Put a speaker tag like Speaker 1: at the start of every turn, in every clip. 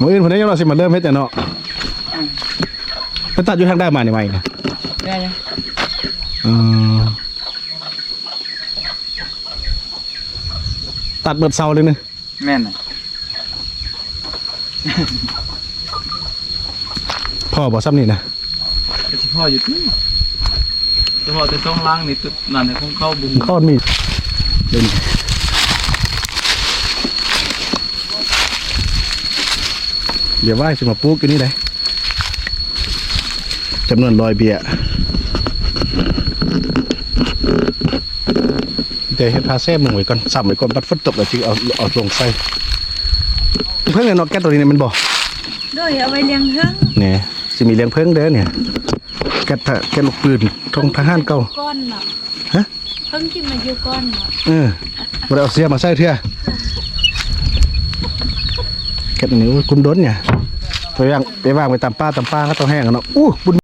Speaker 1: มื้ออื่นเพิ่นได้ยังเราสิมาเริ่มเฮ็ดแต่เนาะไปตัดอยู่ทางด้านมานี่ไหมนะ
Speaker 2: ได้ยัง
Speaker 1: เออตัดเบิดเสาเลยนึ
Speaker 2: แม่นน่ะ
Speaker 1: พ่อบ่ซ้ำนี่นะ
Speaker 2: แต่สิพ่ออยู่ที่เฉพาะแต่ต้องล้างนี่ตึกนั่นเนี่ยคงเข้าบุง
Speaker 1: ข้อนมีเด่น เดี๋ยวว่าสิมาปลูกกันนี่เลยจำนวนร้อยเบียร์เดี๋ยวให้พาแซ่มึงไว้ก่อนสับไว้ก่อนปัดฝนตกแล้วจึงเอาเอาลงใส่เพิ่งไอ้นกแก้วตัวนี้เนี่ยมันบอก
Speaker 3: ด้วยเอาไว้เลี้ยงเพิ่ง
Speaker 1: เนี่ยสิมีเลี้ยงเพิ่งเด้อเนี่ยแกะทะแกะลูกปืนทงทหารเก่า
Speaker 3: ก้อนเนาะ
Speaker 1: ฮะ
Speaker 3: เพิ่งที่มันอยู่ก้อนเนาะ
Speaker 1: เออบ่ได้เอาเสียมาใส่เถื่อแกะนิ้วคุณดนเนี่ย ไปวางไปว่างไปตามป้าตามป้าก็ต้องแห้งกันเนาะอู้บุญ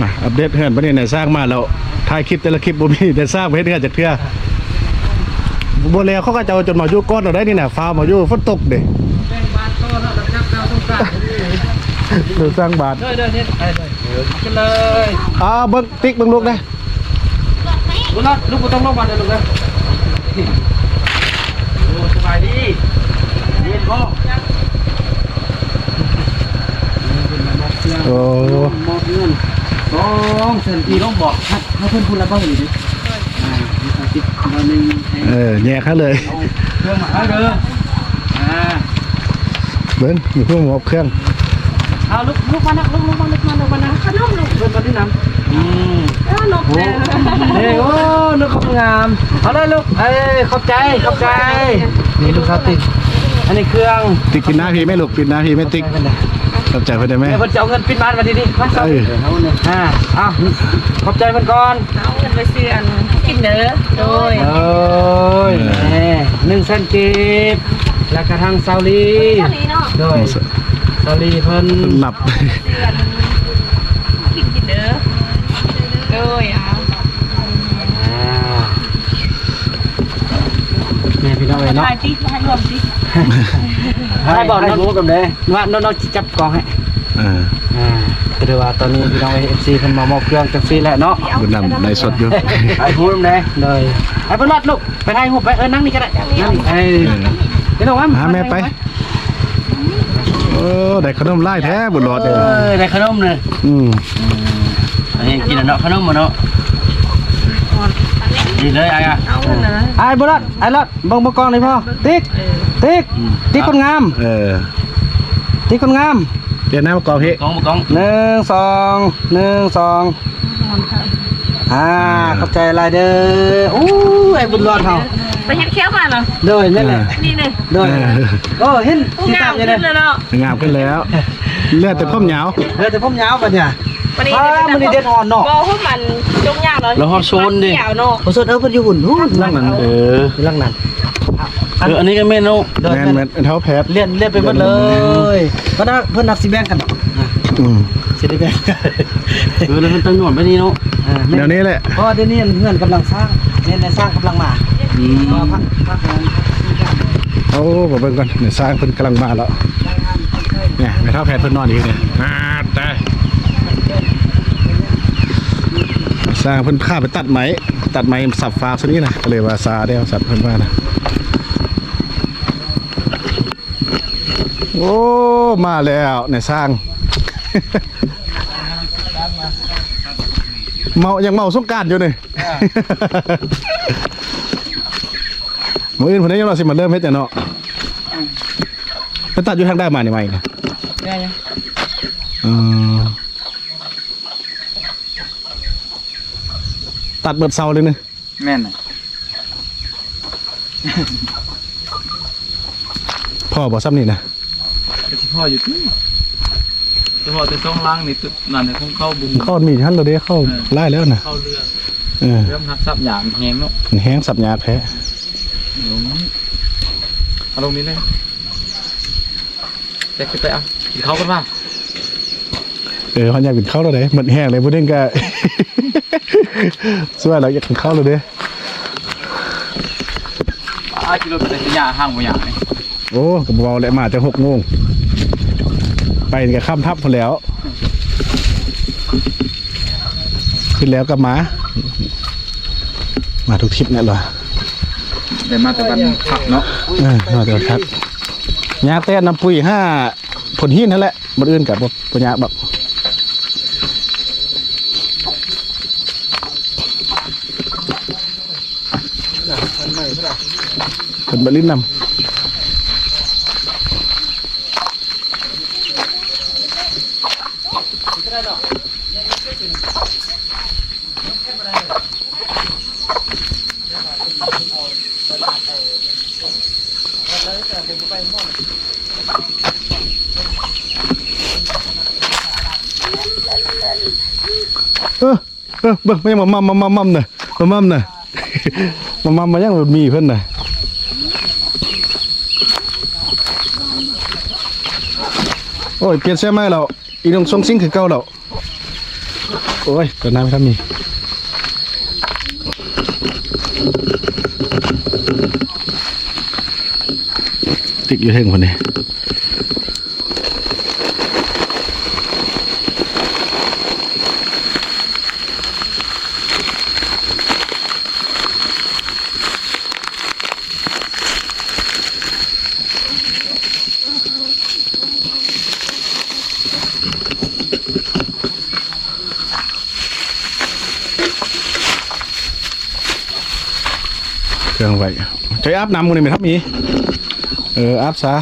Speaker 1: มาอัปเดตเฮือนประเด็นไหนสร้างมาแล้วถ่ายคลิปแต่ละคลิปบ่มีแต่สร้างไปเฮ็ดเฮือนจากเทื่อบัวแล้วเขาก็จะเอาจนมาอยู่ก้อนเราได้นี่นะฟ้ามาอยู่ฝนตกเด้
Speaker 2: แป้งบานโตแล้วเราจับดาวตรงกลาง
Speaker 1: เดือสร้างบาท
Speaker 2: เด้อเด้อเฮ็ดไปเลยกันเลย
Speaker 1: อ่าเบิ้งติ๊กเบิ้งลูกได้
Speaker 2: บุญรอดลูกบ่ต้องลงมาเด้อลูกเด้อโอ้สบายดีเย็นบ่
Speaker 1: โอ้
Speaker 2: มอบเงินสองเซนตีต้องบอกให้ให้เพิ่นพูดแล้วบ้างอยู่ดิอ่ามีการติดมาหนึ่งให้
Speaker 1: เออแย่เขาเลย
Speaker 2: เอาเครื่องมาให้เด้ออ่า
Speaker 1: เบิ้งมีพวกหมอบเครื่อง
Speaker 2: เอาลูกลูกมานะลูกลูกมาลูกมาลูกมานะขนมลูกเพิ่นมาที่น้ำอืม
Speaker 3: เออนก
Speaker 2: โอ้
Speaker 3: แม่
Speaker 2: เฮ้ยโอ้นึกเขางามเอาเลยลูกเอ้ยขอบใจขอบใจนี่ลูกครับติ๊กอันนี้เครื่อง
Speaker 1: ติ๊กกินหน้าพี่ไหม่ลูกปิดหน้าพี่ไหม่ติ๊ก
Speaker 2: เพิ่นน่ะ
Speaker 1: ขอบใจเพื่อนได้ไหม
Speaker 2: เดี๋ยวเพิ่นจะเอาเงินปิดบ้านมาทีนี้มาครับ
Speaker 1: เออ
Speaker 2: เอาเนี่ยอ่าเอาขอบใจเพิ่นก่อน
Speaker 3: เอาเงินไปซื้ออันกินเด้อโดย
Speaker 2: โอ้ยแหมหนึ่งแสนกีบแล้วกระทั่งซาลี
Speaker 3: เท่านี้เนาะ
Speaker 2: โดย ซาลีเพิ่น
Speaker 1: หลับ
Speaker 3: กินกินเด้อโดยเอา
Speaker 2: อ่าแม่พี่น้องเอ้ยเนาะ
Speaker 3: ถ่ายสิให้รวมสิ
Speaker 2: ให้บอกน้องรู้กันเลยว่าน้องๆจับกองให้
Speaker 1: เออ
Speaker 2: อ่าก็ถือว่าตอนนี้พี่น้องเอฟซีเพิ่นมามอบเครื่องจังซี่แหละเนาะ
Speaker 1: บุญนำในสดอยู่
Speaker 2: ไอ้พูดเลยเลยไอ้เพิ่นรอดลูกไปถ่ายรูปไปเออนั่งนี่ก็ได้นั่งนี่เอ้ย
Speaker 1: เออ
Speaker 2: พี่น้องว่า
Speaker 1: หาแม่ไปโอ้ได้ขนมไล่แท้บุญรอด
Speaker 2: เอ
Speaker 1: เลย
Speaker 2: อได้ขนมเลย
Speaker 1: อืม
Speaker 2: อันนี้กินแล้วเนาะขนมมาเนาะดีเลยไอ้อะ
Speaker 3: เอาเงินนะ
Speaker 2: ไอ้บ่รอดไอ้รอดเบิ่งบ่กองเลยพ่อติ๊กติ๊กติ๊กคนงาม
Speaker 1: เออ
Speaker 2: ติ๊กคนงาม
Speaker 1: เดี๋ยวน้ำมากองพี่
Speaker 2: กองบ่กองหนึ่งสองหนึ่งสองอ่าขอบใจหลายเด้ออู้ไอ้บุญรอดเฮา
Speaker 3: ไปเฮ็ดแค้วมาเนาะ
Speaker 2: โดยนั่นแหละ
Speaker 3: นี่นี่
Speaker 2: โดยโอ้เห็น
Speaker 3: ผู้
Speaker 2: ที่
Speaker 3: งา
Speaker 2: ตามมอยู่
Speaker 3: ขึ้
Speaker 2: เนี่ย
Speaker 3: นแล้วเนาะ
Speaker 1: งามขึ้นแล้วเลือดแต่พ่มเหนียว
Speaker 2: เออแต่ผมยาวป่ะเนี่ย
Speaker 3: วันนี้
Speaker 2: อ่ามันนี่เด็ดหอนเนาะ
Speaker 3: บ่ฮู้มันจงยาวเนาะ
Speaker 2: แล้วฮอดโซนดิ
Speaker 3: ยาวเนาะ
Speaker 2: ผมสดเออเพิ่นอยู่หุ่นหุ่น
Speaker 1: ร่างนั้นเออ
Speaker 2: ล่างนั้น
Speaker 4: เอออันนี้ก็เมนู
Speaker 2: เดิน
Speaker 1: แมน
Speaker 2: เดิน
Speaker 1: แมนเท้าแพท
Speaker 2: เลียนเลียนไปหมดเลยเพราะนั้นเพิ่นนับสิแบ่งกันเนาะอะ
Speaker 1: อืม
Speaker 2: สิได้แบ่ง
Speaker 4: เออแล้วมันตั้งหนวดไม่ดีเนาะ
Speaker 2: อ่าแม่
Speaker 1: เดี๋ยวนี้แหละ
Speaker 2: เพราะว่าเดี๋ยวนี้เงินกำลังสร้างเนี่ยในสร้างกำลังมา ก็พักพักนั้น
Speaker 1: เอาผมเบิ่งก่อนเนี่ยสร้างเพิ่นกำลังมาแล้วเนี่ยไม่เท่าแพทเพิ่นนอนอีกเนี่ยอ่าตายสร้างเพิ่นข้าไปตัดไหมตัดไหมสับฟ้าซะนี่นะก็เลยว่าซาได้เอาสัตว์เพิ่นว่านะโอ้มาแล้วเนี่ยสร้าง เมายังเมาสงการอยู่นี่ มื่ออื่นผมได้ยังเราสิมาเริ่มเฮ็ดแต่เนาะไปตัดอยู่ทางด้านมานี่ไหมนะ
Speaker 2: ได้ยัง
Speaker 1: เออตัดเบิดเสาเลยนึ
Speaker 2: แม่นน่ะ
Speaker 1: พ่อบอกซ้ำนี่นะ
Speaker 2: แต่สิพ่ออยู่ที่เฉพาะแต่ต้องล้างนี่ตึกนั่นเนี่ยคงเข้าบุง
Speaker 1: เข้ามีท่านเราได้เข้าไล่แล้วนะ
Speaker 2: เข้าเรือ
Speaker 1: เออ
Speaker 2: เริ่มหักซับหยามแหงเนาะ
Speaker 1: มันแห้งสับยาแพ้
Speaker 2: ลงนี้เอาลงนี้เลยเด็กขึ้นไปเอากินเขากันป่ะ
Speaker 1: เออเขาอยากกินข้าวแล้วเด้หมดแห้งเลยพูดเองก็สวยเราอยากกินข้าวแล้วเด้
Speaker 4: อากิโลเป็นสัญญาห้างบ่อย่างนี่
Speaker 1: โอ้กับเบาแหละมาจะหกโมงไปนี่กับข้ามทับพอแล้ว ขึ้นแล้วก็มา มาทุกทริปเนี่ยเหรอ
Speaker 4: เดี๋ยวมาแต่วันผักเนาะ
Speaker 1: เออมาแต่ผักยาแต้นน้ำปุ๋ยห้าผลหินนั่นแหละบนอื่นกับปัญญาแบบเป็นบริ้นนำ อเออบิ่งไม่มามัมมามัมมัมน่ะมามัมน่ะมามัมมายังมีเพิ่นน่ะโอ้ยเปลี่ยนเสื้อใหม่แล้วอีน้องทรงซิงคือเก่าแล้วโอ้ยตัวน้ำทำมีติดอยู่เฮงคนนี้ เครื่องไว้ใช้ อาบน้ำมันเลยไหมครับมี เอออาบซะ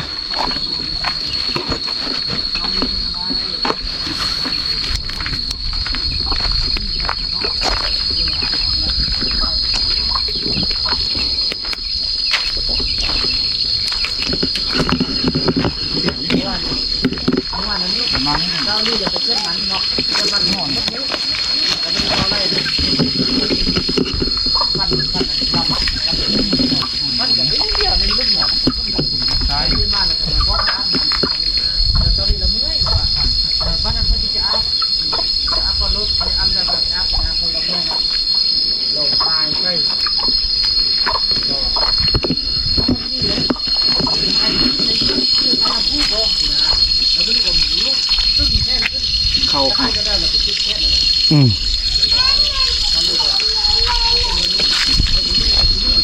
Speaker 1: อืม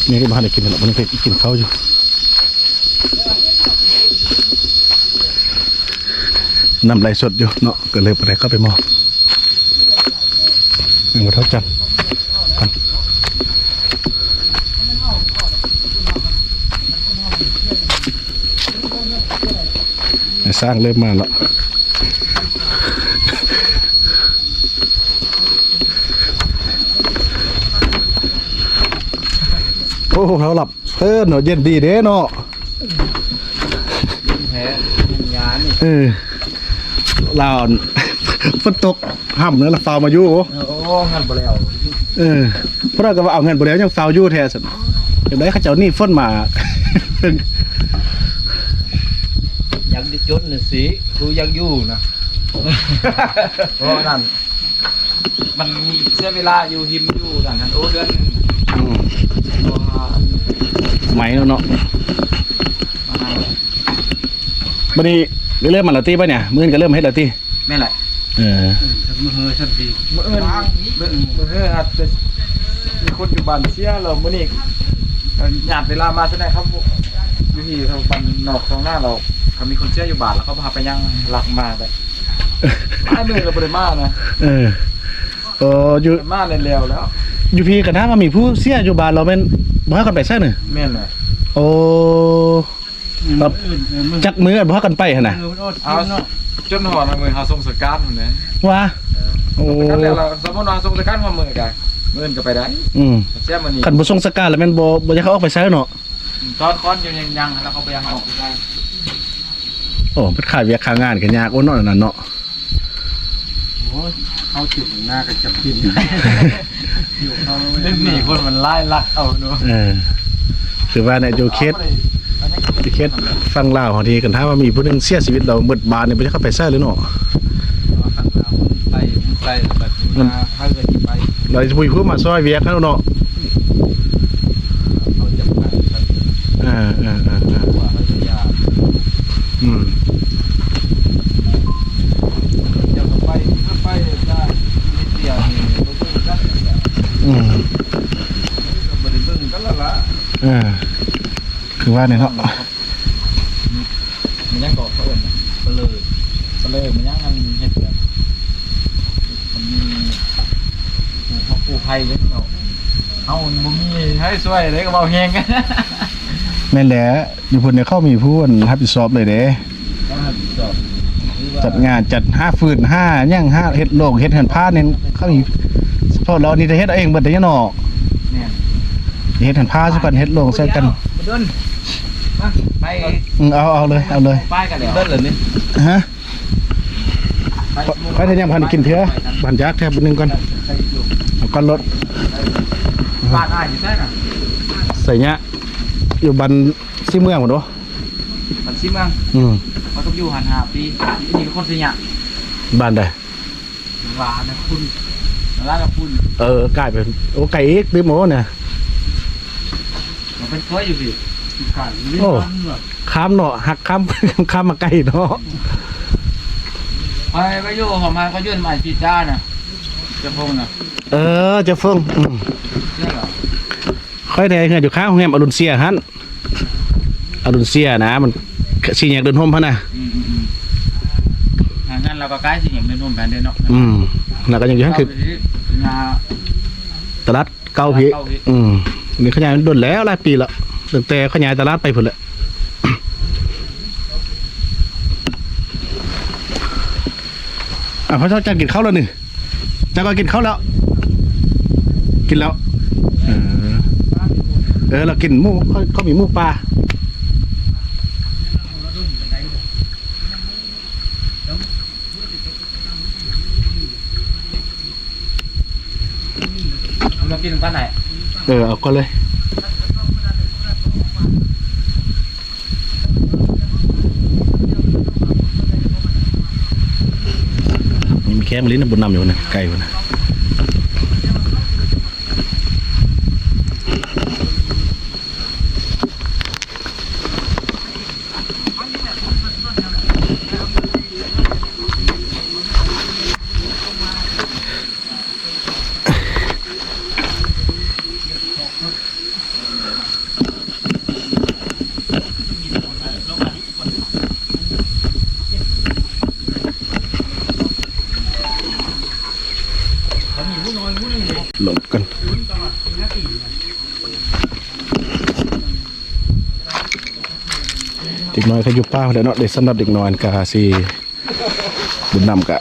Speaker 1: นี่ก็บ้ ได้กินแล้วมันเคยกินข้าวอยู่น้ำไหลสดอยู่เนาะก็เลยไปได้เข้าไปมอบเงินมาเท่าจันกันสร้างเริ่มมาแล้วโอ้เขาหลับ เพิ่นเนาะเย็นดีเด้เนาะ
Speaker 4: แพ้ยานี่
Speaker 1: เออลาวฝนตกห่ำเนื้อละฟาวมาอยู่
Speaker 4: โอ้งันบ่แล้ว
Speaker 1: เออเพราะเราก็ว่าเอาเงินบ่แล้วยังฟาวอยู่แท้ซั่นจังได๋เขาเจ้านี่ฝนมา
Speaker 5: ยังได้จดน่ะสิกูยังอยู่นะ
Speaker 4: เพราะนั่นมันมีเสียเวลาอยู่หิมอยู่ดังนั้นโอ้เดือนหนึง
Speaker 1: ไหมแล้วเนาะ
Speaker 4: มาให้
Speaker 1: บัดนี้เริ่มมาและติป่ะเนี่ยมื้อนี้ก็เริ่มเฮ็ดและติ
Speaker 4: แม่นแหละ
Speaker 1: เออ
Speaker 5: มือเฮอฉันดี
Speaker 2: มื่อเอิญมื่อมื่อเอิญอาจจะมีคนอยู่บ้านเสียเรามื่อนี้หยาดเวลามาใช่ไหมครับอยู่ที่ทางปันนอกตรงหน้าเราเขามีคนเชื่ออยู่บ้านแล้วเขาพาไปยังหลักมาแต่มาเดินเราไปมานะ
Speaker 1: เออโอ้อยู่
Speaker 2: ไปมาเร็วๆแล้ว
Speaker 1: อยู่พี่กันถ้ามามีผู้เสียอยู่บ้านเราแม่น บ่ให้กันไปซะน่ะ
Speaker 2: แม่นเลย
Speaker 1: โอ้แบบจักมือกันบ่ให้กันไปหั่นน่ะ
Speaker 5: มือมันอด
Speaker 2: เอา
Speaker 5: กินเนาะ
Speaker 2: จนหอนะมือเขาส่งสการเหมือนนะ
Speaker 1: ว่าโอ้
Speaker 2: สการแล้วเราสมมติว่าส่งสการมามือกันมือก็ไปได้
Speaker 1: อืม
Speaker 2: เสียมันนี่
Speaker 1: คันบ่ส่งสกการแล้วแม่นบ่บ่จะเขาออกไปใช้เนาะ
Speaker 2: ตอนค้อนยังยังแล้วเขาไปยังออกได้
Speaker 1: โอ้เป็นขายเวียกขางานกันยากโอ้เนาะนั่นเนาะ
Speaker 5: โอ้ย เขาจุดหน้ากับจับกินอยู่เขาไม่
Speaker 2: เล่นหนีคนมันไล่ลักเอาเนาะ
Speaker 1: เออคือว่าเนี่ยอยู่เคสอยู่เคสฟังลาวของทีกันถ้าว่ามีผู้หนึงเสียชีวิตเราหมดบานเนี่ยบ่จะเข้าไปใช้หรือเนาะ
Speaker 5: ใส่แบบมาถ้าเกิดที่ไป
Speaker 1: เราจะพูดขึ้นมาซอยเวียกแล้วเนาะ
Speaker 5: เขาจะไปครับ
Speaker 1: อ่าอ่าอ่าอ่า
Speaker 5: ว่าเขาจะยาก
Speaker 1: อืม
Speaker 5: จะไปเพื่อไปได้นิดเดียวนี่ก็เพิ่งกันเนี่ย
Speaker 1: อืม
Speaker 5: ก็บ่ได้เบิ่งกันและละ
Speaker 1: อ่าคือว่าเนี่ยเนาะ
Speaker 4: มันยังก่อเขาเอิ้นน่ะเปลือยเปลือยมันยังมันเฮ็ดแบบมันมีผู้ผู้ภัยเด้เนาะเฮามันบ่มีให้ช่วยเลยก็เว้าแฮงกัน
Speaker 1: แม่นแหละอยู่พุ่นเนี่ยเข้ามีผู้อันรับผิดชอบเลยเด้
Speaker 4: ก็จบ
Speaker 1: จัดงานจัดห้าฟืนห้าย่างห้าเฮ็ดโลกเฮ็ดเหินผ้าเนี่ยเขามีเฉพาะเรานี่จะเฮ็ดเอาเองเบิดได้ยังเนาะ
Speaker 4: เนี่ย
Speaker 1: เฮ็ดเหินผ้าซะกันเฮ็ดโลกใส่กัน
Speaker 4: มาเดินมาไป
Speaker 1: อืมเอาเอาเลยเอาเลย
Speaker 4: ป้ายกันแล้ว
Speaker 5: เบิ่งเลยนี่
Speaker 1: ฮะไปได้ยังพันกินเถื่อบันยักแทบนึงก่อน
Speaker 4: ใส่อยู่
Speaker 1: เอาก่อนรถ
Speaker 4: บ้านอ้ายอยู่แท้น่ะ
Speaker 1: ใส่เนี้ยอยู่บันซี่เมืองหมดเนาะ
Speaker 4: ปันซิเมือง
Speaker 1: อืม
Speaker 4: มันก็อยู่หันหาปีนี่เป็นคนสิยะ
Speaker 1: บ้านใด
Speaker 4: หวานนะคุณร้านกับคุณ
Speaker 1: เออกลายเป็นโอ้ไก่อีกตื้อหมูเนี่ย
Speaker 4: มัน เป็นตัวอยู่สิกัน
Speaker 1: โอ้ข้ามเนาะหักข้าม ข้ามมาไก่เนาะ
Speaker 4: ไปไปอยู่หอมมาก็ยื่นมาจีจ้าน่ะจะพงน่ะ
Speaker 1: เออจะเฟิงอืม
Speaker 4: เชื่อเหรอ
Speaker 1: ค่อยได้เงินอยู่ข้างโรงแรมอรุณเซียฮั่นอรุณเซียนะ มันสิแยกเดินห่มพะนะ
Speaker 4: อืมอืมอืมอ่างั้นเราก็ใกล้สิอย่างเดินนุ่มแผ่นเดินเนาะ
Speaker 1: อืมแล้วก็ยังอยู่ข้างคืองาตลาดเก่าพี่
Speaker 4: เก่าพี่
Speaker 1: อืม นี่ขยายมันโดนแล้วหลายปีแล้วตั้งแต่ขยายตลาดไปพุ่นแหละอะพระเจ้าจันกินข้าวแล้วนี่จันก็กินข้าวแล้ว กินแล้ว เออเออเรากินหมูเขาเขามีหมูปลา
Speaker 4: เรากินป้านไหน
Speaker 1: เออ เอาก็เลย มีแค่มะลินะบนน้ำอยู่นะไก่อยู่นะหลบกันเด็กน้ อยเขาอยู่ป้าเดี๋ยวเนาะเด็กสำหรับเด็กน้อยกะสิบุญนำกะ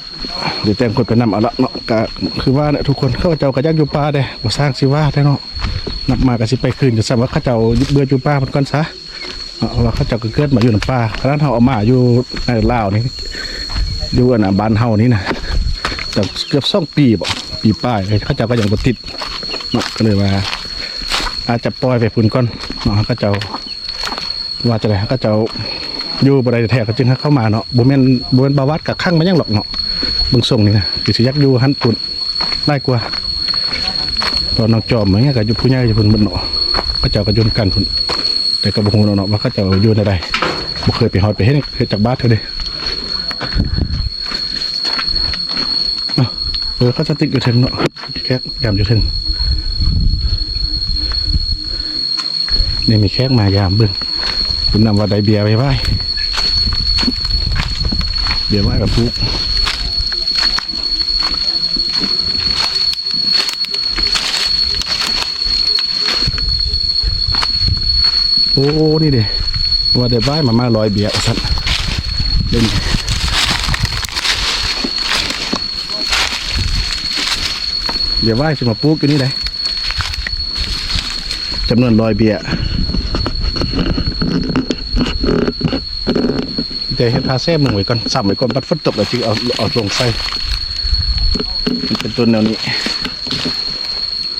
Speaker 1: เดี๋ยวแต่งคนไปนำเอาละเนาะกะคือว่าเนี่ยทุกคนเข้าเจ้าก็ยักอยู่ป้าเด้บ่สร้างสิว่าได้เนาะนับมาก็สิไปคืนจะซ้ำว่าเขาเจ้าเบื่ออยู่ป้ามันก่อนซะเนาะว่าเขาเจ้าก็เกิดมาอยู่ในป่าขนาดเฮาเอามาอยู่ในลาวนี่อยู่อันบ้านเฮานี่นะแต่เกือบ2ปีบ่ปีป้ายเลยเขาเจ้าก็ยังบ่ติดเนาะก็เลยว่าอาจจะปล่อยไปพุ่นก่อนเนาะเขาเจ้าว่าจะได้เขาเจ้า อยู่บ่ได้แท้ก็จึงเข้ามาเนาะบ่แม่นบ่แม่นบาวัดกับข้างมายังหรอกเนาะบิ่งส่งนี่นะคือสิอยากอยู่หันปุ่นได้กว่าตอนน้องจอมอย่างเงี้ยก็อยู่ผู้ใหญ่ยู่พุ่นบิดเนาะเขาเจ้าก็อยู่กันพุ่นแต่ก็บ่ฮู้เนาะว่าเขาเจ้าอยู่ในใดบ่เคยไปฮอดไปเฮ็ดเฮ็ดจากบ้านเท่าเด้เนาะเออเขาจะติดอยู่ถึงเนาะแค่ยามอยู่ถึงนี่มีแขกมายามเบิ่งคุณนำว่าไดเบียร์ไปไว้ เบียร์ไหวกับปุ๊กโอ้นี่เด้ว่าได้ไหว้มามาลอยเบียร์สัตว์เล่นเบียร์ไหว้สิมาปุ๊กอยู่นี่เลยจำนวนลอยเบียร์ เดี๋ยวให้พาแซ่มึงไว้ก่อนสับไว้ก่อนปัดฝนตกแล้วจึงเอาเอาลงใส่มันเป็นต้นแนวนี้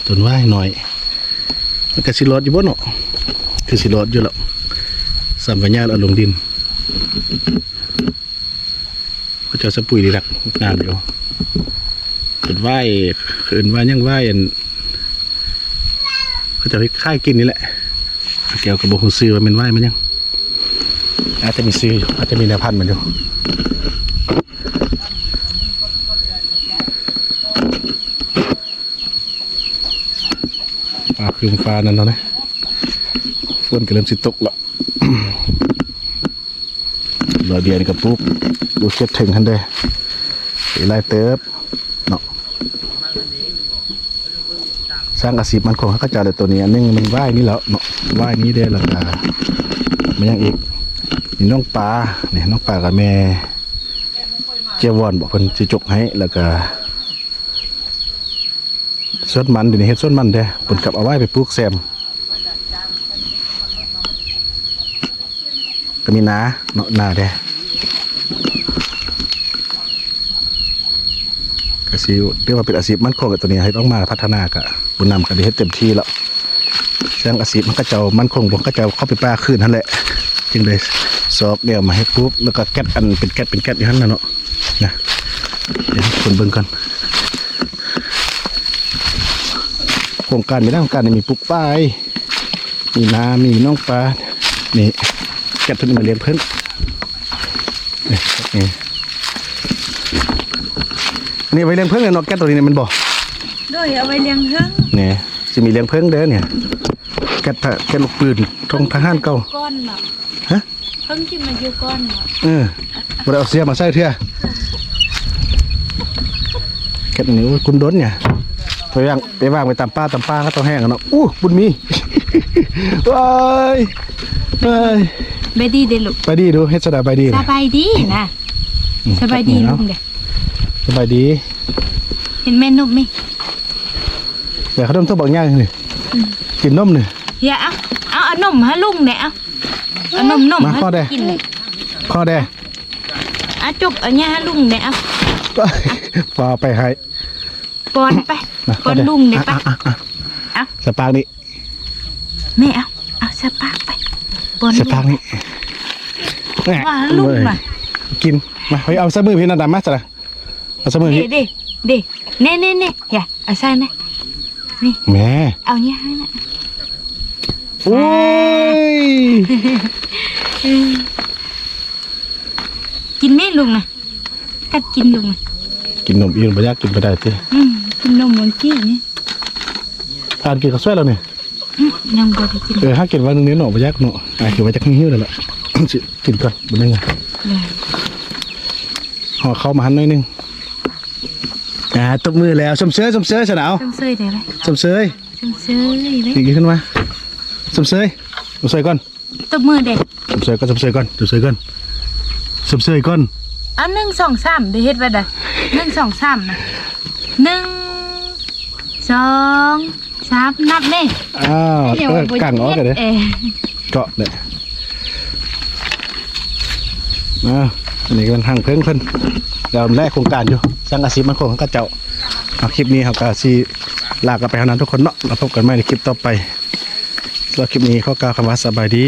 Speaker 1: ต้นว่ายหน่อย มันก็สิรอดอยู่บ่เนาะคือสิรอดอยู่แล้วสัมปัญญาเอาลงดินก็จะสะปุ๋ยดีรักงามอยู่เป็นไหวคืนว่ายังไหวอันเขาจะไปค่ายกินนี่แหละเกี่ยวกับบฮูซื้อว่าเป็นไหวมันยัง อาจจะมีซื้ออยู่อาจจะมีแนวพันธุ์มันอยู่ฟ้าคืมฟ้านั่นเนาะนะฝนก็เริ่มสิตกล้วรอเดียนกับปุ๊บดูเช็ดถึงทันเด้สีลายเติบเนาะสร้างอาชีมันคงเขาก็จะเลยตัวนี้อันนึงมันว่ายนี่แล้วเนาะว่ายนี้ได้แล้วก็มันยังอีก นี่น้องปลาเนี่ยน้องปลากับแม่เจวอนบอกเพิ่นสิจกให้แล้วก็สวนมันเดี๋ยวนี้เฮ็ดสวนมันเด้เพิ่นกลับเอาไว้ไปปลูกแซมก็มีนาเนาะนาเด้ก็สิเรียกว่าเป็นอาชีพมันคงกับตัวนี้ให้ต้องมาพัฒนากะบุญนำกันได้เฮ็ดเต็มที่แล้วเรื่องอาชีพมันก็จะเอามันคงบ่ก็จะเอาเข้าไปป้าคืนนั่นแหละ จึงได้ สอบเดี่ยวมาให้ปุ๊บแล้วก็แก๊สอันเป็นแก๊สเป็นแก๊สอยู่หั่นน่ะเนาะนะเดี๋ยวคนเบิ่งกันโครงการมีหน้าโครงการนี่มีปลูกป้ายมีนามีน้องปลานี่แกะตัวนี้มาเลี้ยงเพิ่นนี่นี่นี่ไว้เลี้ยงเพิ่งเลยเนาะแกะตัวนี้เนี่ยมันบอก
Speaker 3: ด้วยเอาไว้เลี้ยงเฮิง
Speaker 1: เนี่ยสิมีเลี้ยงเพิ่งเด้อเนี่ยแกะทะแกะลูกปืนทงทหารเก่า
Speaker 3: ก้อนเนาะ
Speaker 1: ฮะ
Speaker 3: เพิ่งกินมาอยู่ก้อนเนาะ
Speaker 1: เออบ่ได้เอาเสียมาใส่เถื่อแกะตัวนี้โอ้ยคุณดนเนี่ยไปวางไปวางไปตามป้าตามป้าก็ต้องแห้งกันเนาะอู้บุญมี ว้ายว้าย
Speaker 3: เบดี้เด้อลูก
Speaker 1: ไปดีดูเฮ็ดสดาไปดี
Speaker 3: ส
Speaker 1: นะ
Speaker 3: บายดีนะสบายดีลุงเด้อ
Speaker 1: สบายดี
Speaker 3: เห็นแม่นุ่มไหม
Speaker 1: เดี๋ยวเขาต้มตัวบางอย่างนี่กินนมนี่
Speaker 3: อย่าเอาเอาเอานมให้ลุงเด้อเอา เอานมนม
Speaker 1: มา
Speaker 3: ให้
Speaker 1: พ่อแด
Speaker 3: กินเลย
Speaker 1: พ่อแด
Speaker 3: เอาจบเอาเนี่ยให้ลุงเด้อเอา
Speaker 1: พอไปให้
Speaker 3: ปอนไป
Speaker 1: นะ
Speaker 3: ปอนลุงเด้อไป
Speaker 1: อะอะอะ
Speaker 3: เอา
Speaker 1: สปาร์กนี่
Speaker 3: แม่เอาเอาสปากไปปอน
Speaker 1: ส
Speaker 3: ลุง
Speaker 1: ปาร์กนี่แหม่
Speaker 3: ว่าลุงน่ะ
Speaker 1: กินมาไปเอาสมือพี่นันดำมาจ้ะเอาสมือ
Speaker 3: เด้
Speaker 1: พี่
Speaker 3: เด้เด้เน่เน่เน่อย่าเอาใส่นะ
Speaker 1: แหม่
Speaker 3: เอาเนี่ยให้นะ
Speaker 1: โอ้ย
Speaker 3: กินแม่ลุงนะกัดกินลุงนะ
Speaker 1: กินนมอีกบ่อยากกินไปได้ติ
Speaker 3: อืมกินนมเมื่อกี้นี่
Speaker 1: ทานกินข้าวสวยแล้วนี่
Speaker 3: อืมยังบ่ได้กิน
Speaker 1: เออถ้ากินวันหนึงนี้หนอบ่อยากเนาะอะกินไว้จักหิ้วนั่นแหละ สิกินก่อนบ่นึงอะ
Speaker 3: เลย
Speaker 1: ห่อข้าวมาหันหน่อยหนึงอ่าตบมือแล้วสมเสยสมเสยสนาว
Speaker 3: ต้องเซยได้ไหม
Speaker 1: สมเสย
Speaker 3: ต้องเซยเลย
Speaker 1: อีกขึ้นมา สมเสยสมเสยก่อน
Speaker 3: ตบมือเด็ก
Speaker 1: สมเสยก่อนสมเสยก่อนสมเสยก่อนสมเสยก่อน
Speaker 3: เอาหนึ่งสองสามเดี๋ยวเฮ็ดไว้เด้อหนึ่งสองสามนะหนึ่งสองสามนับเด้
Speaker 1: อ้าวเออกังออกกันเด้
Speaker 3: เออ
Speaker 1: เกาะเนี่ยอ่าอันนี้ก็เป็นทางเพิ่งเพิ่นเราแรกโครงการอยู่สร้างอาชีพมันคงก็เจ้าเอาคลิปนี้ครับก็สิลากันไปเท่านั้นทุกคนเนาะเราพบกันใหม่ในคลิปต่อไป สำหรับคลิปนี้ขอกล่าวคำว่าสบายดี